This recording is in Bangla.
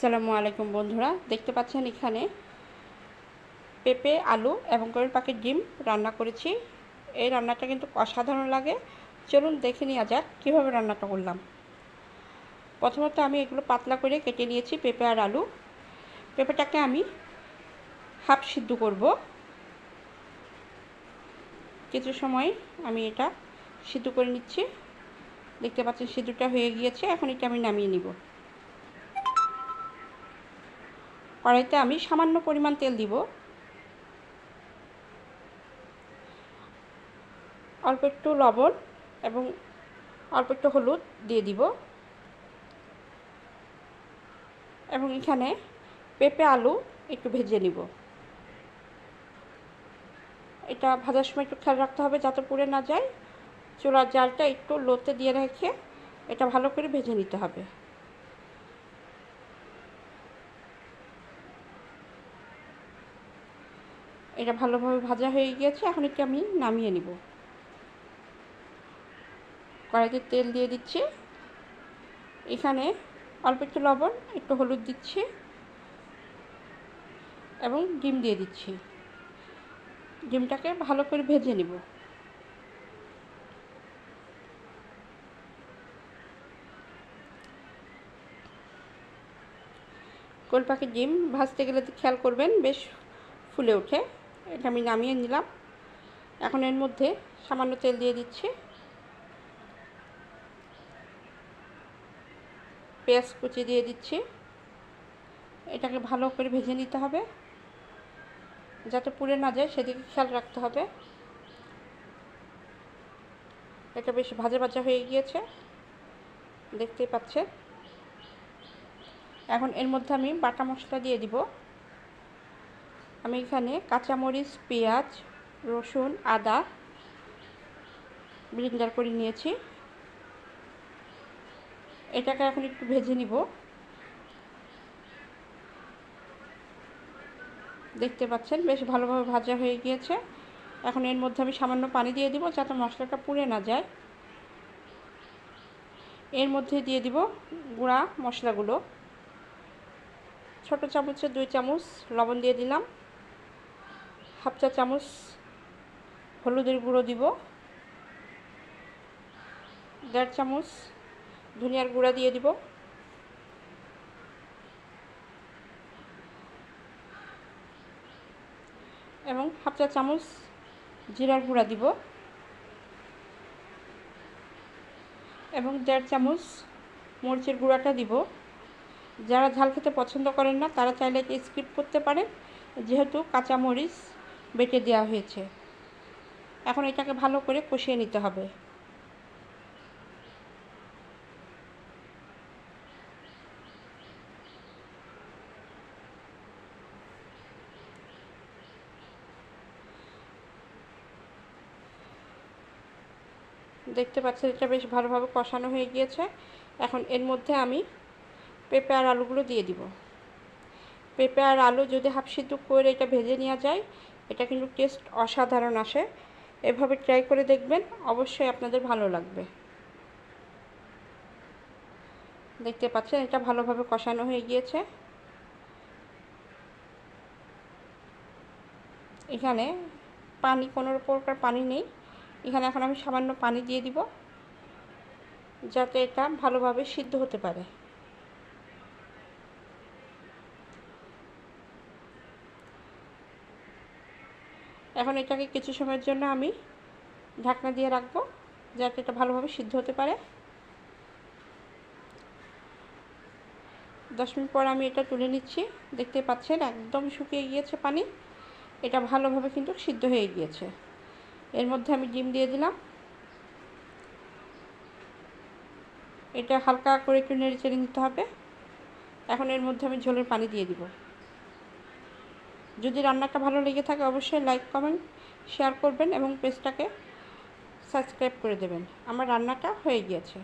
আসসালামু আলাইকুম বন্ধুরা, দেখতে পাচ্ছেন এখানে পেঁপে, আলু এবং করেল পাখির ডিম রান্না করেছি। এই রান্নাটা কিন্তু অসাধারণ লাগে। চলুন দেখে নেওয়া যাক কীভাবে রান্নাটা করলাম। প্রথমত আমি এগুলো পাতলা করে কেটে নিয়েছি পেঁপে আর আলু। পেঁপেটাকে আমি হাফ সিদ্ধ করব। কিছু সময় আমি এটা সিদ্ধ করে নিচ্ছি। দেখতে পাচ্ছেন সিদ্ধটা হয়ে গিয়েছে, এখন এটা আমি নামিয়ে নিব। কড়াইতে আমি সামান্য পরিমাণ তেল দিব। অল্প একটু লবণ এবং অল্প একটু হলুদ দিয়ে দিব। এবং এখানে পেঁপে আলু একটু ভেজে নিব। এটা ভাজার সময় একটু খেয়াল রাখতে হবে যাতে পুড়ে না যায়। চুলার জালটা একটু লোতে দিয়ে রেখে এটা ভালো করে ভেজে নিতে হবে। এটা ভালোভাবে ভাজা হয়ে গিয়েছে, এখন একটু আমি নামিয়ে নিব। কড়াইতে তেল দিয়ে দিচ্ছি। এখানে অল্প একটু লবণ, একটু হলুদ দিচ্ছি এবং ডিম দিয়ে দিচ্ছি। ডিমটাকে ভালো করে ভেজে নিব। কোল পাখির ডিম ভাজতে গেলে খেয়াল করবেন, বেশ ফুলে ওঠে। এটা আমি নামিয়ে নিলাম। এখন এর মধ্যে সামান্য তেল দিয়ে দিচ্ছি। পেঁয়াজ কুচি দিয়ে দিচ্ছি। এটাকে ভালো করে ভেজে নিতে হবে। যাতে পুড়ে না যায়, সেদিকে খেয়াল রাখতে হবে। এটা বেশ ভাজা ভাজা হয়ে গিয়েছে। দেখতেই পাচ্ছেন। এখন এর মধ্যে আমি বাটা মশলা দিয়ে দিব। আমি এখানে কাঁচামরিচ, পেঁয়াজ, রসুন, আদা ব্লিন্ডার করে নিয়েছি। এটাকে এখন একটু ভেজে নিব। দেখতে পাচ্ছেন, বেশ ভালোভাবে ভাজা হয়ে গিয়েছে। এখন এর মধ্যে আমি সামান্য পানি দিয়ে দিব যাতে মশলাটা পুড়ে না যায়। এর মধ্যে দিয়ে দিব গুঁড়া মশলাগুলো। ছোটো চামচের দুই চামচ লবণ দিয়ে দিলাম। হাফ চা চামচ হলুদের গুঁড়ো দিব। দেড় চামচ ধনিয়ার গুঁড়া দিয়ে দিব। এবং হাফ চা চামচ জিরার গুঁড়া দিব। এবং দেড় চামচ মরিচের গুঁড়াটা দিব। যারা ঝাল খেতে পছন্দ করেন না, তারা চাইলে স্কিপ করতে পারেন। যেহেতু কাঁচামরিচ বেটে দেওয়া হয়েছে। এখন এটাকে ভালো করে কষিয়ে নিতে হবে। দেখতে পাচ্ছেন, এটা বেশ ভালোভাবে কষানো হয়ে গিয়েছে। এখন এর মধ্যে আমি পেঁপে আর আলুগুলো দিয়ে দিব। পেঁপে আর আলু যদি হাফ সিদ্ধ করে এটা ভেজে নেওয়া যায় এটা কিন্তু টেস্ট অসাধারণ আসে। এভাবে ট্রাই করে দেখবেন, অবশ্যই আপনাদের ভালো লাগবে। দেখতে পাচ্ছেন, এটা ভালোভাবে কষানো হয়ে গিয়েছে। এখানে পানি, কোনো প্রকার পানি নেই। এখানে এখন আমি সামান্য পানি দিয়ে দিব, যাতে এটা ভালোভাবে সিদ্ধ হতে পারে। এখন এটাকে কিছু সময়ের জন্য আমি ঢাকনা দিয়ে রাখব, যাতে এটা ভালোভাবে সিদ্ধ হতে পারে। দশ মিনিট পর আমি এটা তুলে নিচ্ছি। দেখতে পাচ্ছেন, একদম শুকিয়ে গিয়েছে পানি। এটা ভালোভাবে কিন্তু সিদ্ধ হয়ে গিয়েছে। এর মধ্যে আমি ডিম দিয়ে দিলাম। এটা হালকা করে একটু নেড়ে চেড়ে নিতে হবে। এখন এর মধ্যে আমি ঝোলের পানি দিয়ে দিব। যদি রান্নাটা ভালো লেগে থাকে অবশ্যই লাইক কমেন্ট শেয়ার করবেন এবং পেজটাকে সাবস্ক্রাইব করে দেবেন। আমার রান্নাটা হয়ে গিয়েছে।